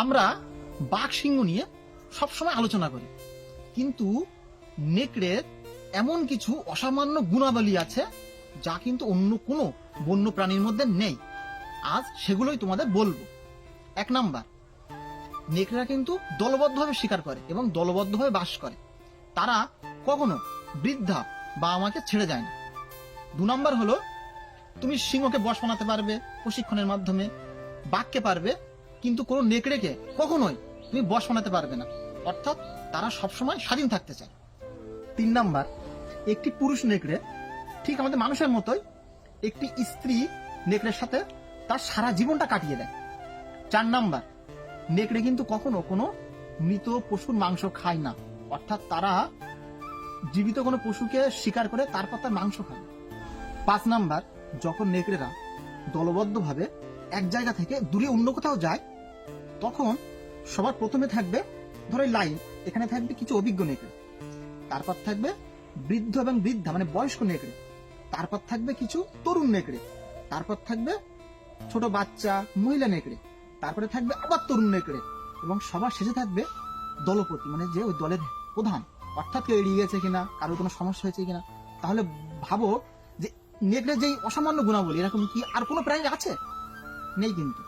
আমরা বাঘ সিংহ নিয়ে সবসময় আলোচনা করি। কিন্তু নেকড়ের এমন কিছু অসামান্য গুণাবলী আছে যা কিন্তু অন্য কোনো বন্য প্রাণীর মধ্যে নেই। আজ সেগুলোই তোমাদের বলব। এক নাম্বার, নেকড়েরা কিন্তু দলবদ্ধভাবে শিকার করে এবং দলবদ্ধভাবে বাস করে। তারা কখনো বৃদ্ধা বা আমাকে ছেড়ে যায় না। দু নম্বর হলো, তুমি সিংহকে বশ বানাতে পারবে প্রশিক্ষণের মাধ্যমে, বাঘকে পারবে কিন্তু কোনো নেকড়েকে কখনোই তুমি বশ বানাতে পারবে না। অর্থাৎ তারা সবসময় স্বাধীন থাকতে চায়। তিন নাম্বার, একটি পুরুষ নেকড়ে ঠিক আমাদের মানুষের মতোই একটি স্ত্রী নেকড়ের সাথে তার সারা জীবনটা কাটিয়ে দেয়। চার নাম্বার, নেকড়ে কিন্তু কখনো কোনো মৃত পশুর মাংস খায় না। অর্থাৎ তারা জীবিত কোনো পশুকে শিকার করে তারপর তার মাংস খায়। পাঁচ নাম্বার, যখন নেকড়েরা দলবদ্ধভাবে এক জায়গা থেকে দূরে অন্য কোথাও যায়, তখন সবার প্রথমে থাকবে, ধরো লাইন এখানে থাকবে কিছু অভিজ্ঞ নেকড়ে। তারপর থাকবে বৃদ্ধ এবং বৃদ্ধা মানে বয়স্ক নেকড়ে। তারপর থাকবে কিছু তরুণ নেকড়ে। তারপর থাকবে ছোট বাচ্চা, মহিলা নেকড়ে। তারপরে থাকবে আবার তরুণ নেকড়ে। এবং সবার শেষে থাকবে দলপতি মানে যে ওই দলের প্রধান। অর্থাৎ কেউ এড়িয়ে গেছে কিনা, কারও কোনো সমস্যা হয়েছে কিনা, তাহলে ভাবো যে নেকড়ে যেই অসামান্য গুণাবলী, এরকম কি আর কোনো প্রাণী আছে? নেই কিন্তু